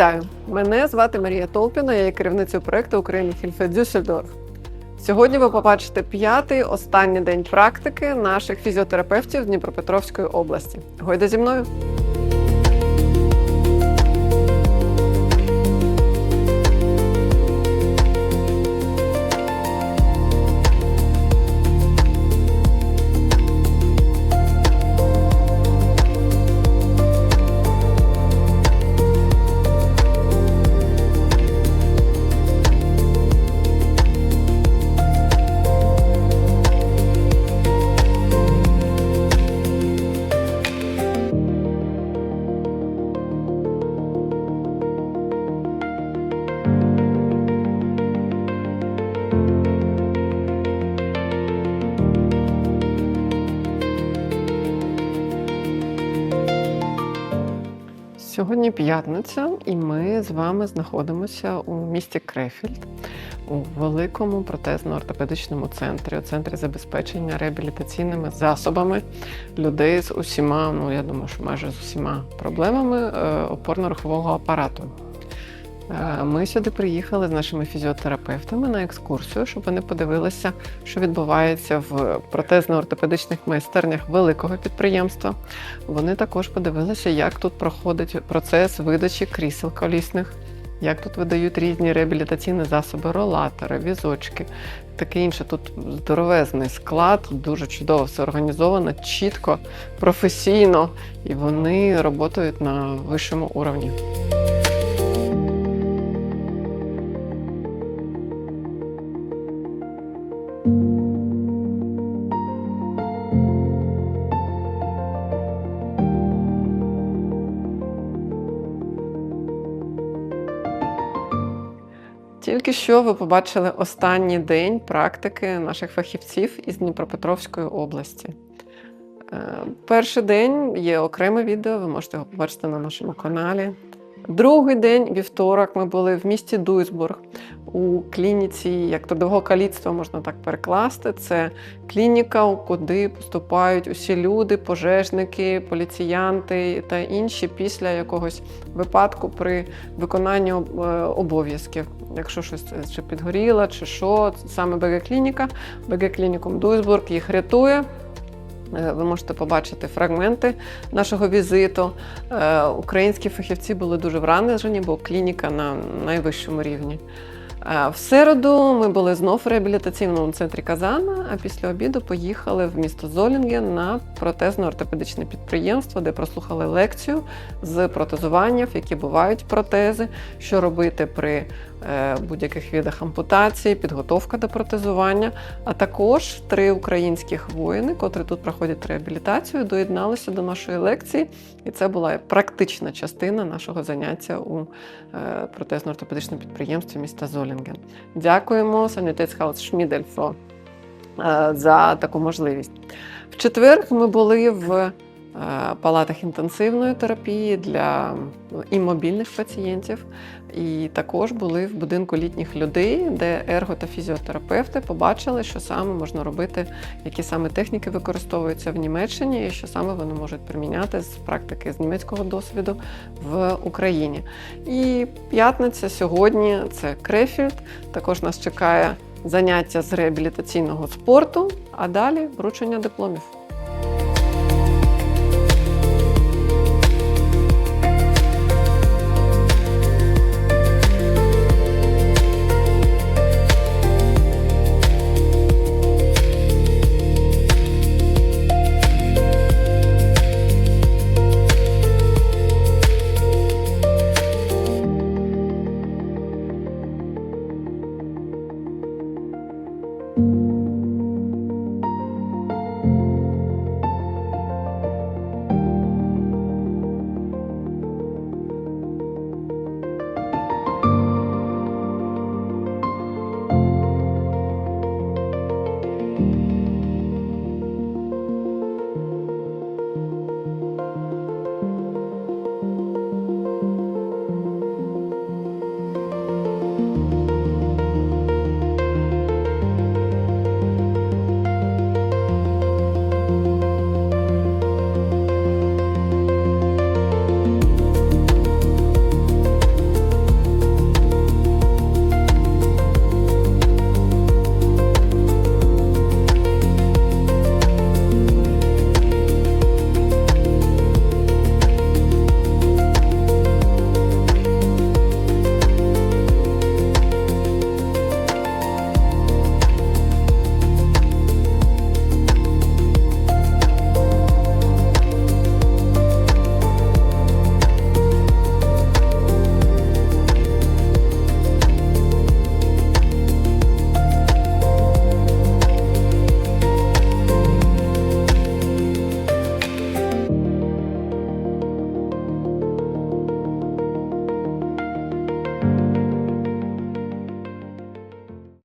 Вітаю! Мене звати Марія Толпіна, я є керівницею проекту України Хільфе Дюссельдорф. Сьогодні ви побачите п'ятий останній день практики наших фізіотерапевтів Дніпропетровської області. Гойда зі мною! Сьогодні п'ятниця, і ми з вами знаходимося у місті Крефільд у великому протезно-ортопедичному центрі, у центрі забезпечення реабілітаційними засобами людей з усіма, ну я думаю, що майже з усіма проблемами е, опорно-рухового апарату. Е, Ми сюди приїхали з нашими фізіотерапевтами на екскурсію, щоб вони подивилися, що відбувається в протезно-ортопедичних майстернях великого підприємства. Вони також подивилися, як тут проходить процес видачі крісел колісних, як тут видають різні реабілітаційні засоби, ролатори, візочки, таке інше. Тут здоровезний склад, дуже чудово все організовано, чітко, професійно, і вони працюють на вищому уровні. Тільки що ви побачили останній день практики наших фахівців із Дніпропетровської області. Е, Перший день є окреме відео, ви можете його побачити на нашому каналі. Другий день, вівторок, ми були в місті Дуйсбург у клініці, як трудового каліцтва можна так перекласти. Це клініка, куди поступають усі люди, пожежники, поліціянти та інші після якогось випадку при виконанні е, обов'язків. Якщо щось е, чи підгоріло, чи що, саме БГ-клініка, БГ-клінікум Дуйсбург їх рятує. Е, Ви можете побачити фрагменти нашого візиту. Е, Українські фахівці були дуже вражені, бо клініка на найвищому рівні. В середу ми були знов в реабілітаційному центрі Казана, а після обіду поїхали в місто Золінген на протезно-ортопедичне підприємство, де прослухали лекцію з протезування, в які бувають протези, що робити при е, будь-яких видах ампутації, підготовка до протезування. А також три українських воїни, котрі тут проходять реабілітацію, доєдналися до нашої лекції, і це була практична частина нашого заняття у е, протезно-ортопедичному підприємстві міста Золінген. Дякуємо Санітецхаус Шмідельфо е, за таку можливість. В четвер ми були в палатах інтенсивної терапії для імобільних пацієнтів. І також були в будинку літніх людей, де ерго та фізіотерапевти побачили, що саме можна робити, які саме техніки використовуються в Німеччині, і що саме вони можуть приміняти з практики з німецького досвіду в Україні. І п'ятниця сьогодні це Крефільд. Також нас чекає заняття з реабілітаційного спорту, а далі вручення дипломів.